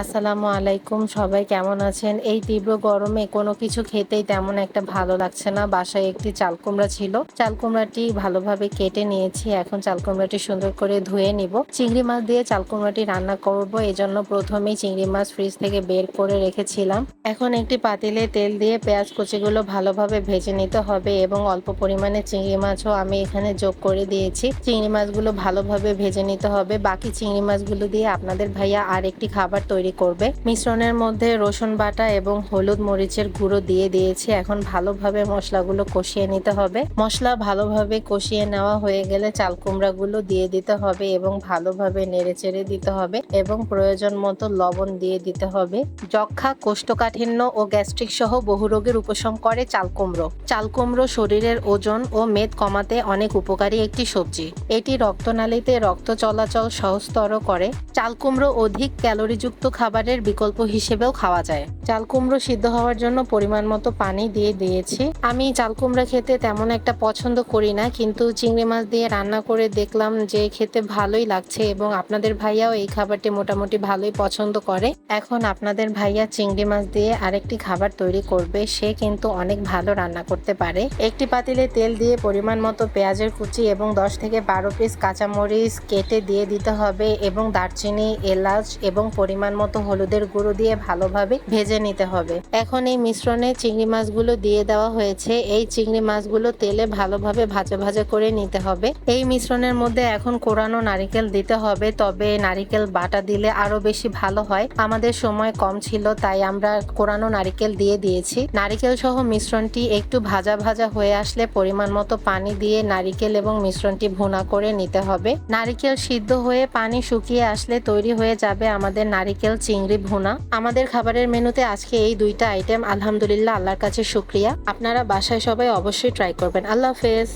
আসসালামু আলাইকুম, সবাই কেমন আছেন? এই তীব্র গরমে কোনো কিছু খেতেই তেমন একটা ভালো লাগছে না। বাসায় একটি চাল কুমড়া ছিল। চাল কুমড়াটি ভালোভাবে কেটে নিয়েছি। এখন চাল কুমড়াটি সুন্দর করে ধুয়ে নিব। চিংড়ি মাছ দিয়ে চাল কুমড়াটি রান্না করব। এজন্য প্রথমেই চিংড়ি মাছ ফ্রিজ থেকে বের করে রেখেছিলাম। এখন একটি পাতিলে তেল দিয়ে পেঁয়াজ কুচিগুলো ভালোভাবে ভেজে নিতে হবে এবং অল্প পরিমাণে চিংড়ি মাছও আমি এখানে যোগ করে দিয়েছি। চিংড়ি মাছগুলো ভালোভাবে ভেজে নিতে হবে। বাকি চিংড়ি মাছগুলো দিয়ে আপনাদের ভাইয়া আর একটি খাবার তৈরি করবে। মিশ্রণের মধ্যে রসুন বাটা এবং হলুদ মরিচের গুঁড়ো দিয়ে দিয়েছি। এখন ভালোভাবে মশলাগুলো কষিয়ে নিতে হবে। মশলা ভালোভাবে কষিয়ে নেওয়া হয়ে গেলে চাল কুমড়াগুলো দিয়ে দিতে হবে এবং ভালোভাবে নেড়ে দিতে হবে এবং প্রয়োজন মতো লবণ দিয়ে দিতে হবে। যক্ষা কোষ্ঠকাঠিন্য ও গ্যাস্ট্রিক সহ বহু রোগের উপশম করে চাল কুমড়ো চাল কুমড়ো শরীরের ওজন ও মেদ কমাতে অনেক উপকারী একটি সবজি। এটি রক্তনালীতে রক্ত চলাচল সহজতর করে। চাল কুমড়ো অধিক ক্যালোরিযুক্ত খাবারের বিকল্প হিসেবেও খাওয়া যায়। চাল কুমড়ো সিদ্ধ হওয়ার জন্য পরিমাণ মতো পানি দিয়ে দিয়েছি। আমি চাল কুমড়া খেতে তেমন একটা পছন্দ করি না, কিন্তু চিংড়ি মাছ দিয়ে রান্না করে দেখলাম যে খেতে ভালোই লাগছে এবং আপনাদের ভাইয়াও এই খাবারটি মোটামুটি ভালোই পছন্দ করে। এখন আপনাদের ভাইয়া চিংড়ি মাছ দিয়ে আরেকটি খাবার তৈরি করবে, সে কিন্তু অনেক ভালো রান্না করতে পারে। একটি পাতিলে তেল দিয়ে পরিমাণ মতো পেঁয়াজের কুচি এবং দশ থেকে বারো পিস কাঁচামরিচ কেটে দিয়ে দিতে হবে এবং দারচিনি, এলাচ এবং পরিমাণ মতো হলুদের গুঁড়ো দিয়ে ভালোভাবে ভেজে নিতে হবে। এখন এই মিশ্রণে চিংড়ি মাছগুলো দিয়ে দেওয়া হয়েছে। এই চিংড়ি মাছগুলো তেলে ভালোভাবে ভাজা ভাজা করে নিতে হবে। এই মিশ্রণের মধ্যে এখন কোরানো নারিকেল দিতে হবে। তবে নারিকেল বাটা দিলে আরও বেশি ভালো হয়। আমাদের সময় কম ছিল, তাই আমরা কোরানো নারিকেল দিয়ে দিয়েছি। নারিকেল সহ মিশ্রণটি একটু ভাজা ভাজা হয়ে আসলে পরিমাণ মতো পানি দিয়ে নারিকেল এবং মিশ্রণটি ভুনা করে নিতে হবে। নারিকেল সিদ্ধ হয়ে পানি শুকিয়ে আসলে তৈরি হয়ে যাবে আমাদের নারিকেল, চিংড়ি, ভুনা। আমাদের খাবারের মেনুতে আজকে এই দুইটা আইটেম আলহামদুলিল্লাহ, আল্লাহর কাছে শুক্রিয়া। আপনারা বাসায় সবাই অবশ্যই ট্রাই করবেন। আল্লাহ হাফেজ।